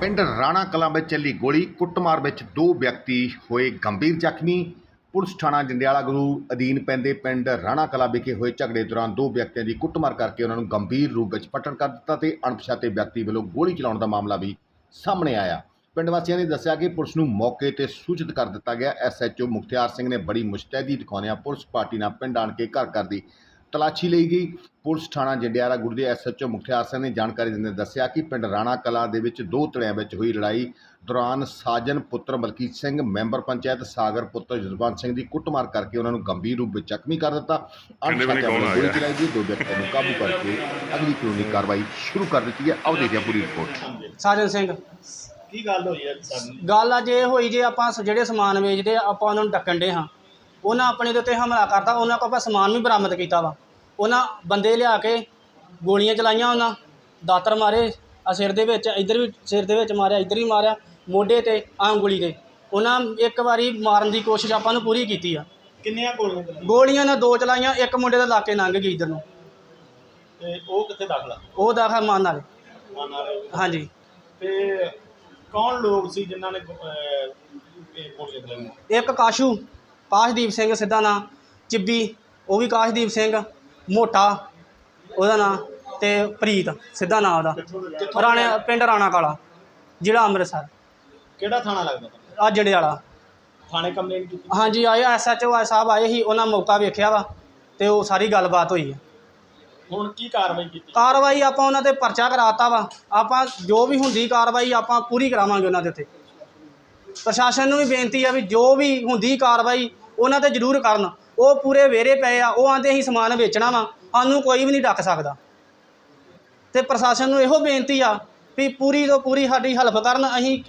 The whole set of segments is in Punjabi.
ਪਿੰਡ ਰਾਣਾ ਕਲਾਂ ਵਿੱਚ ਚੱਲੀ ਗੋਲੀ, ਕੁੱਟਮਾਰ ਵਿੱਚ ਦੋ ਵਿਅਕਤੀ ਹੋਏ ਗੰਭੀਰ ਜ਼ਖਮੀ। ਪੁਲਿਸ ਥਾਣਾ ਜੰਡਿਆਲਾ ਗੁਰੂ ਅਧੀਨ ਪੈਂਦੇ ਪਿੰਡ ਰਾਣਾ ਕਲਾਂ ਵਿਖੇ ਹੋਏ ਝਗੜੇ ਦੌਰਾਨ ਦੋ ਵਿਅਕਤੀਆਂ ਦੀ ਕੁੱਟਮਾਰ ਕਰਕੇ ਉਹਨਾਂ ਨੂੰ ਗੰਭੀਰ ਰੂਪ ਵਿੱਚ ਪੱਟਣ ਕਰ ਦਿੱਤਾ ਤੇ ਅਣਪਛਾਤੇ ਵਿਅਕਤੀ ਵੱਲੋਂ ਗੋਲੀ ਚਲਾਉਣ ਦਾ ਮਾਮਲਾ ਵੀ ਸਾਹਮਣੇ ਆਇਆ। ਪਿੰਡ ਵਾਸੀਆਂ ਨੇ ਦੱਸਿਆ ਕਿ ਪੁਲਿਸ ਨੂੰ ਮੌਕੇ ਤੇ ਸੂਚਿਤ ਕਰ ਦਿੱਤਾ ਗਿਆ। ਐਸਐਚਓ ਮੁਖਤਿਆਰ ਸਿੰਘ ਨੇ ਬੜੀ ਮੁਸ਼ਤੈਦੀ ਦਿਖਾਉਂਦਿਆਂ ਪੁਲਿਸ ਪਾਰਟੀ ਨਾਲ ਪਿੰਡ ਆਣ ਕੇ ਘਰ ਘਰ ਦੀ ਤਲਾਸ਼ੀ ਲਈ ਗਈ। ਪੁਲਿਸ ਥਾਣਾ ਜੰਡਿਆਲਾ ਗੁਰੂ ਦੇ ਐਸਐਚਓ ਮੁਖਤਿਆਰ ਸਿੰਘ ਨੇ ਜਾਣਕਾਰੀ ਦਿੰਦੇ ਦੱਸਿਆ ਕਿ ਪਿੰਡ ਰਾਣਾ ਕਲਾ ਦੇ ਵਿੱਚ ਦੋ ਧੜਿਆਂ ਵਿੱਚ ਹੋਈ ਲੜਾਈ ਦੌਰਾਨ ਸਾਜਨ ਪੁੱਤਰ ਮਲਕੀਤ ਸਿੰਘ ਮੈਂਬਰ ਪੰਚਾਇਤ ਸਾਗਰ ਪੁੱਤਰ ਜਸਵੰਤ ਸਿੰਘ ਦੀ ਕੁੱਟਮਾਰ ਕਰਕੇ ਉਹਨਾਂ ਨੂੰ ਗੰਭੀਰ ਰੂਪ ਵਿੱਚ ਜ਼ਖਮੀ ਕਰ ਦਿੱਤਾ। ਗੋਲੀ? ਚਲਾਈ ਗਈ। ਦੋ ਵਿਅਕਤੀਆਂ ਨੂੰ ਕਾਬੂ ਕਰਕੇ ਅਗਲੀ ਕਾਨੂੰਨੀ ਕਾਰਵਾਈ ਸ਼ੁਰੂ ਕਰ ਦਿੱਤੀ ਹੈ। ਆਓ ਦੇਖਦੇ ਹਾਂ ਪੂਰੀ ਰਿਪੋਰਟ। ਸਾਜਨ ਸਿੰਘ। ਕੀ ਗੱਲ ਹੋਈ ਹੈ ਸਾਨੂੰ ਗੱਲ ਅੱਜ ਇਹ ਹੋਈ ਜੇ ਆਪਾਂ ਜਿਹੜੇ ਸਮਾਨ ਵੇਚਦੇ ਆ ਆਪਾਂ ਉਹਨਾਂ ਨੂੰ ਡੱਕਣ ਦੇ ਹਾਂ। ਉਹਨਾਂ ਆਪਣੇ ਦੇ ਉੱਤੇ ਹਮਲਾ ਕਰਤਾ ਉਹਨਾਂ ਕੋਲ ਆਪਾਂ ਸਮਾਨ ਵੀ ਬਰਾਮਦ ਕੀਤਾ ਵਾ। ਉਹਨਾਂ ਬੰਦੇ ਲਿਆ ਕੇ ਗੋਲੀਆਂ ਚਲਾਈਆਂ ਉਹਨਾਂ ਦਾਤਰ ਮਾਰੇ ਆ ਸਿਰ ਦੇ ਵਿੱਚ ਇੱਧਰ ਵੀ ਸਿਰ ਦੇ ਵਿੱਚ ਮਾਰਿਆ ਇੱਧਰ ਵੀ ਮਾਰਿਆ ਮੋਢੇ ਤੇ ਉਂਗਲੀ ਤੇ। ਉਹਨਾਂ ਇੱਕ ਵਾਰੀ ਮਾਰਨ ਦੀ ਕੋਸ਼ਿਸ਼ ਆਪਾਂ ਨੂੰ ਪੂਰੀ ਕੀਤੀ ਆ। ਕਿੰਨੀਆਂ ਗੋਲੀਆਂ ਚਲਾਈਆਂ? ਗੋਲੀਆਂ ਨਾਲ ਦੋ ਚਲਾਈਆਂ ਇੱਕ ਮੁੰਡੇ ਦਾ ਲਾ ਕੇ ਲੰਘ ਗਈ ਇੱਧਰ ਨੂੰ। ਤੇ ਉਹ ਕਿੱਥੇ ਦਾਖਲਾ ਉਹ ਦਾਖਲ ਮਾਨ ਵਾਲੇ ਹਾਂਜੀ। ਤੇ ਕੌਣ ਲੋਕ ਸੀ ਜਿਨ੍ਹਾਂ ਨੇ ਅਹ, ਇਹ ਗੋਲੀਆਂ ਚਲਾਈਆਂ? ਇੱਕ ਕਾਸ਼ੂ। ਕਾਸ਼ਦੀਪ ਸਿੰਘ ਸਿੱਧਾ ਨਾਂ ਚਿੱਬੀ ਉਹ ਵੀ ਕਾਸ਼ਦੀਪ ਸਿੰਘ ਮੋਟਾ ਉਹਦਾ ਨਾਂ ਤੇ ਪ੍ਰੀਤ ਸਿੱਧਾ ਨਾਂ ਉਹਦਾ। ਰਾਣੇ ਪਿੰਡ ਰਾਣਾ ਕਾਲਾ ਜ਼ਿਲ੍ਹਾ ਅੰਮ੍ਰਿਤਸਰ। ਕਿਹੜਾ ਥਾਣਾ ਲੱਗਦਾ? ਆ ਜੜੇ ਵਾਲਾ ਥਾਣੇ ਕੰਪਲੇਂਟ ਕੀਤੀ? ਹਾਂਜੀ ਆਏ ਐਸਐਚਓ ਸਾਹਿਬ ਆਏ ਸੀ ਉਹਨਾਂ ਮੌਕਾ ਵੇਖਿਆ ਵਾ ਤੇ ਉਹ ਸਾਰੀ ਗੱਲਬਾਤ ਹੋਈ ਹੈ ਹੁਣ ਕੀ ਕਾਰਵਾਈ ਕੀਤੀ? ਕਾਰਵਾਈ ਆਪਾਂ ਉਹਨਾਂ ਤੇ ਪਰਚਾ ਕਰਾਤਾ ਵਾ। ਆਪਾਂ ਜੋ ਵੀ ਹੁੰਦੀ ਕਾਰਵਾਈ ਆਪਾਂ ਪੂਰੀ ਕਰਾਵਾਂਗੇ ਉਹਨਾਂ ਦੇ ਉੱਤੇ ਪ੍ਰਸ਼ਾਸਨ ਨੂੰ ਵੀ ਬੇਨਤੀ ਆ ਵੀ ਜੋ ਵੀ ਹੁੰਦੀ ਕਾਰਵਾਈ ਉਹਨਾਂ ਤੇ ਜ਼ਰੂਰ ਕਰਨ। ਉਹ ਪੂਰੇ ਵੇਰੇ ਪਏ ਆ ਉਹ ਆਂਦੇ ਅਸੀਂ ਸਮਾਨ ਵੇਚਣਾ ਵਾ ਸਾਨੂੰ ਕੋਈ ਵੀ ਨਹੀਂ ਡੱਕ ਸਕਦਾ। ਤੇ ਪ੍ਰਸ਼ਾਸਨ ਨੂੰ ਇਹੋ ਬੇਨਤੀ ਆ ਵੀ ਪੂਰੀ ਤੋਂ ਪੂਰੀ ਸਾਡੀ ਹੈਲਪ ਕਰਨ। ਅਸੀਂ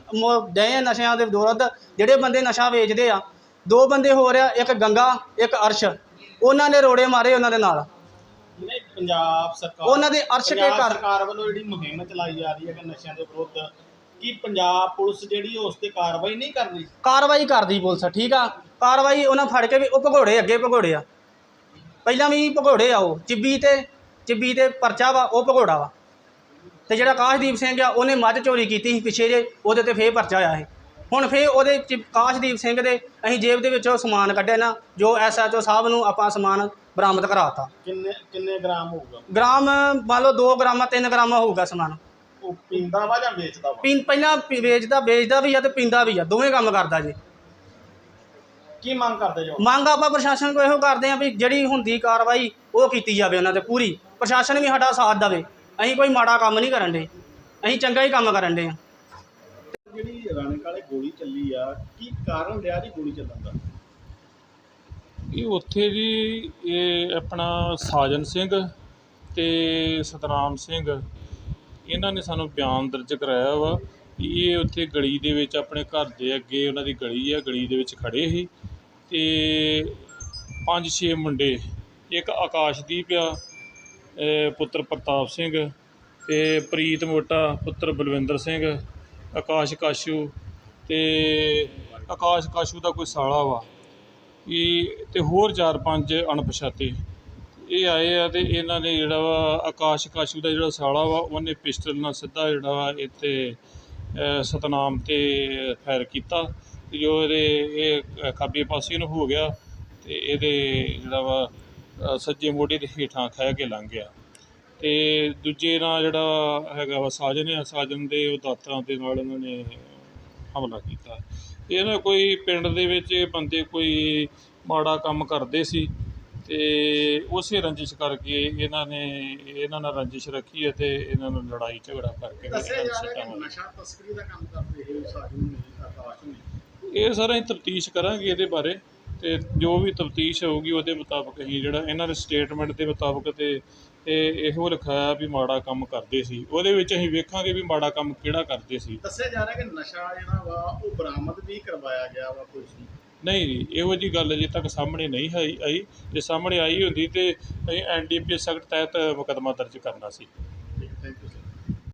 ਆ ਨਸ਼ਿਆਂ ਦੇ ਵਿਰੁੱਧ ਜਿਹੜੇ ਬੰਦੇ ਨਸ਼ਾ ਵੇਚਦੇ ਆ ਦੋ ਬੰਦੇ ਹੋ ਰਿਹਾ ਇੱਕ ਗੰਗਾ ਇੱਕ ਅਰਸ਼। ਉਹਨਾਂ ਨੇ ਰੋੜੇ ਮਾਰੇ ਉਹਨਾਂ ਦੇ ਨਾਲ। ਪੰਜਾਬ ਸਰਕਾਰ ਉਹਨਾਂ ਦੇ ਅਰਸ਼ ਕੇ ਘਰ- ਸਰਕਾਰ ਵੱਲੋਂ ਜਿਹੜੀ ਮੁਹਿੰਮ ਚਲਾਈ ਜਾ ਰਹੀ ਹੈ ਕਿ ਨਸ਼ਿਆਂ ਦੇ ਵਿਰੁੱਧ ਕੀ ਪੰਜਾਬ ਪੁਲਿਸ ਜਿਹੜੀ ਉਸ ਤੇ ਕਾਰਵਾਈ ਨਹੀਂ ਕਰ ਰਹੀ ਕਾਰਵਾਈ ਕਰਦੀ ਪੁਲਿਸ ਠੀਕ ਆ? ਕਾਰਵਾਈ ਉਹਨਾਂ ਫੜ ਕੇ ਵੀ ਉਹ ਭਗੌੜੇ ਅੱਗੇ ਭਗੌੜੇ ਆ। ਪਹਿਲਾਂ ਵੀ ਭਗੌੜੇ ਆ ਉਹ ਚਿੱਬੀ ਤੇ ਚਿੱਬੀ ਤੇ ਪਰਚਾ ਵਾ ਉਹ ਭਗੌੜਾ ਵਾ। ਤੇ ਜਿਹੜਾ ਕਾਸ਼ਦੀਪ ਸਿੰਘ ਆ ਉਹਨੇ ਮੱਝ ਚੋਰੀ ਕੀਤੀ ਸੀ ਪਿੱਛੇ ਜੇ ਉਹਦੇ ਤੇ ਫੇਰ ਪਰਚਾ ਆਇਆ ਸੀ। ਹੁਣ ਫੇਰ ਉਹਦੇ ਕਾਸ਼ਦੀਪ ਸਿੰਘ ਦੇ ਅਸੀਂ ਜੇਬ ਦੇ ਵਿੱਚੋਂ ਸਮਾਨ ਕੱਢਿਆ ਨਾ ਜੋ ਐਸਐਚਓ ਸਾਹਿਬ ਨੂੰ ਆਪਾਂ ਸਮਾਨ ਬਰਾਮਦ ਕਰਾਤਾ। ਕਿੰਨੇ ਕਿੰਨੇ ਗ੍ਰਾਮ ਹੋਊਗਾ? ਗ੍ਰਾਮ ਮੰਨ ਲਓ 2 ਗ੍ਰਾਮ 3 ਗ੍ਰਾਮ ਹੋਊਗਾ ਸਮਾਨ। ਉਹ ਪੀਂਦਾ ਵਾ ਜਾਂ ਵੇਚਦਾ ਵਾ? ਪੀਂ ਪਹਿਲਾਂ ਪੀ- ਵੇਚਦਾ ਵੇਚਦਾ ਵੀ ਆ ਤੇ ਪੀਂਦਾ ਵੀ ਆ ਦੋਵੇਂ ਕੰਮ ਕਰਦਾ ਜੀ। ਕੀ ਮੰਗ ਕਰਦੇ ਜੋ? ਮੰਗ ਆਪਾਂ ਪ੍ਰਸ਼ਾਸਨ ਕੋਲ ਇਹੋ ਕਰਦੇ ਆਂ ਵੀ ਜਿਹੜੀ ਹੁੰਦੀ ਕਾਰਵਾਈ ਉਹ ਕੀਤੀ ਜਾਵੇ ਉਹਨਾਂ ਤੇ ਪੂਰੀ। ਪ੍ਰਸ਼ਾਸਨ ਵੀ ਸਾਡਾ ਸਾਥ ਦੇਵੇ। ਅਸੀਂ ਕੋਈ ਮਾੜਾ ਕੰਮ ਨਹੀਂ ਕਰਨ ਦੇ। ਅਸੀਂ ਚੰਗਾ ਹੀ ਕੰਮ ਕਰਨ ਦੇ ਆ। ਜਿਹੜੀ ਰਾਣੇ ਕਾਲੇ ਗੋਲੀ ਚੱਲੀ ਆ ਕੀ ਕਾਰਨ ਰਿਹਾ ਜੀ ਗੋਲੀ ਚੱਲਣ ਦਾ? ਇਹ ਉੱਥੇ ਜੀ ਇਹ ਆਪਣਾ ਸਾਜਨ ਸਿੰਘ ਤੇ ਸਤਨਾਮ ਸਿੰਘ ਇਹਨਾਂ ਨੇ ਸਾਨੂੰ ਬਿਆਨ ਦਰਜ ਕਰਾਇਆ ਵਾ ਵੀ ਇਹ ਉੱਥੇ ਗਲੀ ਦੇ ਵਿੱਚ ਆਪਣੇ ਘਰ ਦੇ ਅੱਗੇ ਉਹਨਾਂ ਦੀ ਗਲੀ ਆ, ਗਲੀ ਦੇ ਵਿੱਚ ਖੜੇ ਸੀ ਤੇ ਪੰਜ ਛੇ ਮੁੰਡੇ, ਇੱਕ ਆਕਾਸ਼ਦੀਪ ਆ ਇਹ ਪੁੱਤਰ ਪ੍ਰਤਾਪ ਸਿੰਘ ਤੇ ਪ੍ਰੀਤ ਮੋਟਾ, ਪੁੱਤਰ ਬਲਵਿੰਦਰ ਸਿੰਘ, ਆਕਾਸ਼ ਕਾਸ਼ੂ ਤੇ ਆਕਾਸ਼ ਕਾਸ਼ੂ ਦਾ ਕੋਈ ਸਾਲਾ ਵਾ ਇਹ ਤੇ ਹੋਰ ਚਾਰ ਪੰਜ ਅਣਪਛਾਤੇ। ਇਹ ਆਏ ਆ ਤੇ ਇਹਨਾਂ ਨੇ ਜਿਹੜਾ ਵਾ ਆਕਾਸ਼ ਕਾਸ਼ੂ ਦਾ ਜਿਹੜਾ ਸਾਲਾ ਵਾ, ਉਹਨੇ ਪਿਸਟਲ ਨਾਲ ਸਿੱਧਾ ਜਿਹੜਾ ਵਾ ਇੱਥੇ ਸਤਨਾਮ ਤੇ ਫਾਇਰ ਕੀਤਾ। ਤੇ ਜੋ ਇਹਦੇ, ਇਹ ਖੱਬੇ ਪਾਸੇ ਨੂੰ ਹੋ ਗਿਆ ਤੇ ਇਹਦੇ ਜਿਹੜਾ ਵਾ ਸੱਜੇ ਮੋਢੇ ਦੇ ਹੇਠਾਂ ਖਹਿ ਕੇ ਲੰਘ ਗਿਆ। ਤੇ ਦੂਜੇ ਨਾਲ ਜਿਹੜਾ ਹੈਗਾ ਵਾ ਸਾਜਨ ਆ, ਸਾਜਨ ਦੇ ਉਹ ਦਾਤਰਾਂ ਦੇ ਨਾਲ ਇਹਨਾਂ ਨੇ ਹਮਲਾ ਕੀਤਾ। ਇਹ ਨਾ ਕੋਈ ਪਿੰਡ ਦੇ ਵਿੱਚ ਬੰਦੇ ਕੋਈ ਮਾੜਾ ਕੰਮ ਕਰਦੇ ਸੀ। ਤੇ ਉਸੇ ਰੰਜਿਸ਼ ਕਰਕੇ ਇਹਨਾਂ ਨੇ ਇਹਨਾਂ ਨਾਲ ਰੰਜਿਸ਼ ਰੱਖੀ ਅਤੇ ਇਹਨਾਂ ਨੂੰ ਲੜਾਈ ਝਗੜਾ ਕਰਕੇ ਦੱਸਿਆ ਜਾ ਰਿਹਾ ਕਿ। ਨਸ਼ਾ ਤਸਕਰੀ ਦਾ ਕੰਮ ਕਰਦੇ ਇਹ ਸਾਜੂ ਨੇ ਆਕਾਸ਼ ਨੇ ਇਹ ਸਾਰਾ ਅਸੀਂ ਤਫਤੀਸ਼ ਕਰਾਂਗੇ ਇਹਦੇ ਬਾਰੇ ਤੇ ਜੋ ਵੀ ਤਫਤੀਸ਼ ਹੋਊਗੀ ਉਹਦੇ ਮੁਤਾਬਕ ਅਸੀਂ ਜਿਹੜਾ ਇਹਨਾਂ ਦੇ ਸਟੇਟਮੈਂਟ ਦੇ ਮੁਤਾਬਕ ਤੇ ਇਹ ਇਹੋ ਲਿਖਾਇਆ ਵੀ ਮਾੜਾ ਕੰਮ ਕਰਦੇ ਸੀ। ਉਹਦੇ ਵਿੱਚ ਅਸੀਂ ਵੇਖਾਂਗੇ ਵੀ ਮਾੜਾ ਕੰਮ ਕਿਹੜਾ ਕਰਦੇ ਸੀ। ਦੱਸਿਆ ਜਾ ਰਿਹਾ ਕਿ ਨਸ਼ਾ ਜਿਹੜਾ ਵਾ ਉਹ ਬਰਾਮਦ ਵੀ ਕਰਵਾਇਆ ਗਿਆ ਵਾ ਪੁਲਿਸ ਨੂੰ। ਨਹੀਂ ਜੀ, ਇਹੋ ਜਿਹੀ ਗੱਲ ਅਜੇ ਤੱਕ ਸਾਹਮਣੇ ਨਹੀਂ ਆਈ ਆਈ। ਜੇ ਸਾਹਮਣੇ ਆਈ ਹੁੰਦੀ ਤਾਂ ਅਸੀਂ ਐਨਡੀਪੀਐਸ ਐਕਟ ਤਹਿਤ ਮੁਕੱਦਮਾ ਦਰਜ ਕਰਨਾ ਸੀ।